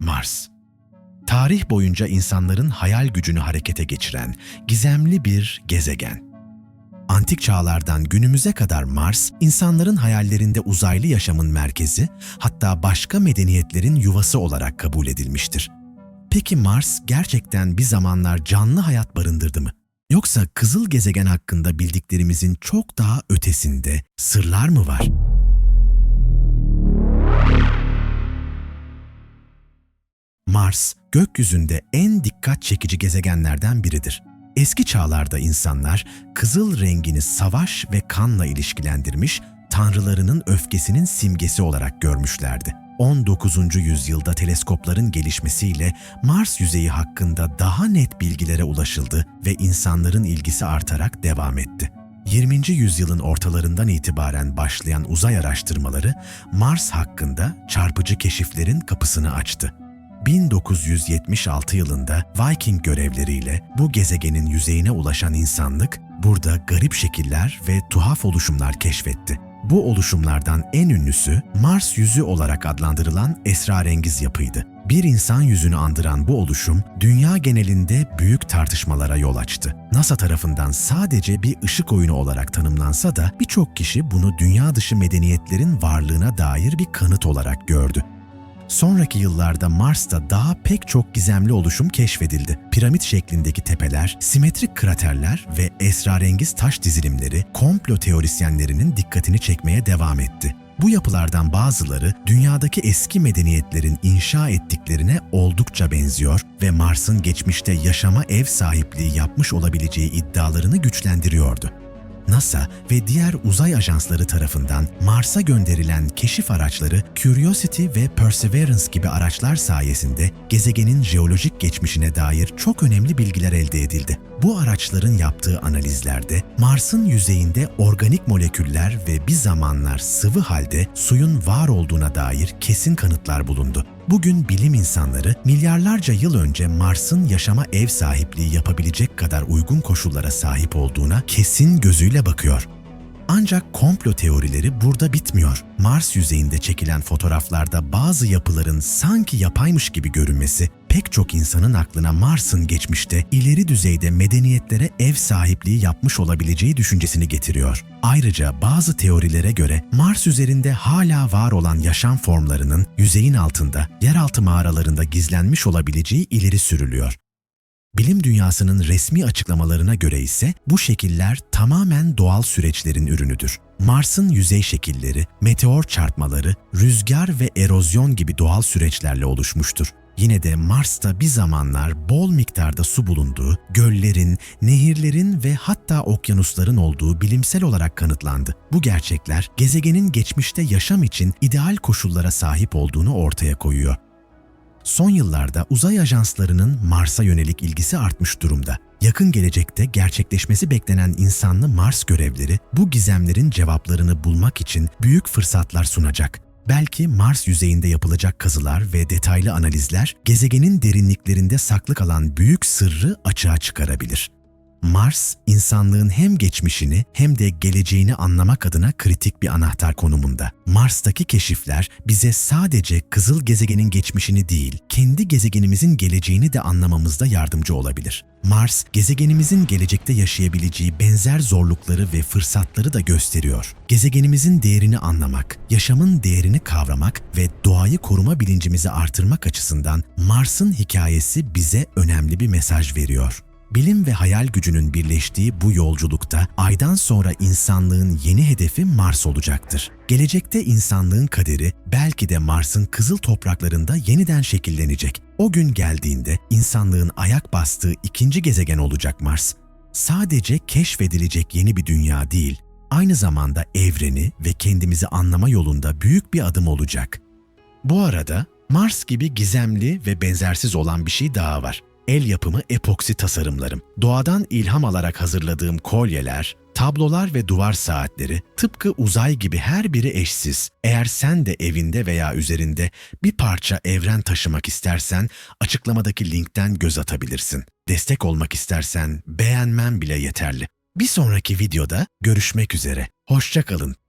Mars. Tarih boyunca insanların hayal gücünü harekete geçiren gizemli bir gezegen. Antik çağlardan günümüze kadar Mars, insanların hayallerinde uzaylı yaşamın merkezi, hatta başka medeniyetlerin yuvası olarak kabul edilmiştir. Peki Mars gerçekten bir zamanlar canlı hayat barındırdı mı? Yoksa kızıl gezegen hakkında bildiklerimizin çok daha ötesinde sırlar mı var? Mars, gökyüzünde en dikkat çekici gezegenlerden biridir. Eski çağlarda insanlar kızıl rengini savaş ve kanla ilişkilendirmiş, tanrılarının öfkesinin simgesi olarak görmüşlerdi. 19. yüzyılda teleskopların gelişmesiyle Mars yüzeyi hakkında daha net bilgilere ulaşıldı ve insanların ilgisi artarak devam etti. 20. yüzyılın ortalarından itibaren başlayan uzay araştırmaları Mars hakkında çarpıcı keşiflerin kapısını açtı. 1976 yılında Viking görevleriyle bu gezegenin yüzeyine ulaşan insanlık burada garip şekiller ve tuhaf oluşumlar keşfetti. Bu oluşumlardan en ünlüsü Mars yüzü olarak adlandırılan esrarengiz yapıydı. Bir insan yüzünü andıran bu oluşum dünya genelinde büyük tartışmalara yol açtı. NASA tarafından sadece bir ışık oyunu olarak tanımlansa da birçok kişi bunu dünya dışı medeniyetlerin varlığına dair bir kanıt olarak gördü. Sonraki yıllarda Mars'ta daha pek çok gizemli oluşum keşfedildi. Piramit şeklindeki tepeler, simetrik kraterler ve esrarengiz taş dizilimleri komplo teorisyenlerinin dikkatini çekmeye devam etti. Bu yapılardan bazıları dünyadaki eski medeniyetlerin inşa ettiklerine oldukça benziyor ve Mars'ın geçmişte yaşama ev sahipliği yapmış olabileceği iddialarını güçlendiriyordu. NASA ve diğer uzay ajansları tarafından Mars'a gönderilen keşif araçları Curiosity ve Perseverance gibi araçlar sayesinde gezegenin jeolojik geçmişine dair çok önemli bilgiler elde edildi. Bu araçların yaptığı analizlerde Mars'ın yüzeyinde organik moleküller ve bir zamanlar sıvı halde suyun var olduğuna dair kesin kanıtlar bulundu. Bugün bilim insanları milyarlarca yıl önce Mars'ın yaşama ev sahipliği yapabilecek kadar uygun koşullara sahip olduğuna kesin gözüyle bakıyor. Ancak komplo teorileri burada bitmiyor. Mars yüzeyinde çekilen fotoğraflarda bazı yapıların sanki yapaymış gibi görünmesi pek çok insanın aklına Mars'ın geçmişte ileri düzeyde medeniyetlere ev sahipliği yapmış olabileceği düşüncesini getiriyor. Ayrıca bazı teorilere göre Mars üzerinde hala var olan yaşam formlarının yüzeyin altında, yeraltı mağaralarında gizlenmiş olabileceği ileri sürülüyor. Bilim dünyasının resmi açıklamalarına göre ise bu şekiller tamamen doğal süreçlerin ürünüdür. Mars'ın yüzey şekilleri, meteor çarpmaları, rüzgar ve erozyon gibi doğal süreçlerle oluşmuştur. Yine de Mars'ta bir zamanlar bol miktarda su bulunduğu, göllerin, nehirlerin ve hatta okyanusların olduğu bilimsel olarak kanıtlandı. Bu gerçekler gezegenin geçmişte yaşam için ideal koşullara sahip olduğunu ortaya koyuyor. Son yıllarda uzay ajanslarının Mars'a yönelik ilgisi artmış durumda. Yakın gelecekte gerçekleşmesi beklenen insanlı Mars görevleri bu gizemlerin cevaplarını bulmak için büyük fırsatlar sunacak. Belki Mars yüzeyinde yapılacak kazılar ve detaylı analizler gezegenin derinliklerinde saklı kalan büyük sırrı açığa çıkarabilir. Mars, insanlığın hem geçmişini hem de geleceğini anlamak adına kritik bir anahtar konumunda. Mars'taki keşifler bize sadece kızıl gezegenin geçmişini değil, kendi gezegenimizin geleceğini de anlamamızda yardımcı olabilir. Mars, gezegenimizin gelecekte yaşayabileceği benzer zorlukları ve fırsatları da gösteriyor. Gezegenimizin değerini anlamak, yaşamın değerini kavramak ve doğayı koruma bilincimizi artırmak açısından Mars'ın hikayesi bize önemli bir mesaj veriyor. Bilim ve hayal gücünün birleştiği bu yolculukta aydan sonra insanlığın yeni hedefi Mars olacaktır. Gelecekte insanlığın kaderi belki de Mars'ın kızıl topraklarında yeniden şekillenecek. O gün geldiğinde insanlığın ayak bastığı ikinci gezegen olacak Mars. Sadece keşfedilecek yeni bir dünya değil, aynı zamanda evreni ve kendimizi anlama yolunda büyük bir adım olacak. Bu arada Mars gibi gizemli ve benzersiz olan bir şey daha var el yapımı epoksi tasarımlarım. Doğadan ilham alarak hazırladığım kolyeler, tablolar ve duvar saatleri tıpkı uzay gibi her biri eşsiz. Eğer sen de evinde veya üzerinde bir parça evren taşımak istersen açıklamadaki linkten göz atabilirsin. Destek olmak istersen beğenmen bile yeterli. Bir sonraki videoda görüşmek üzere. Hoşçakalın.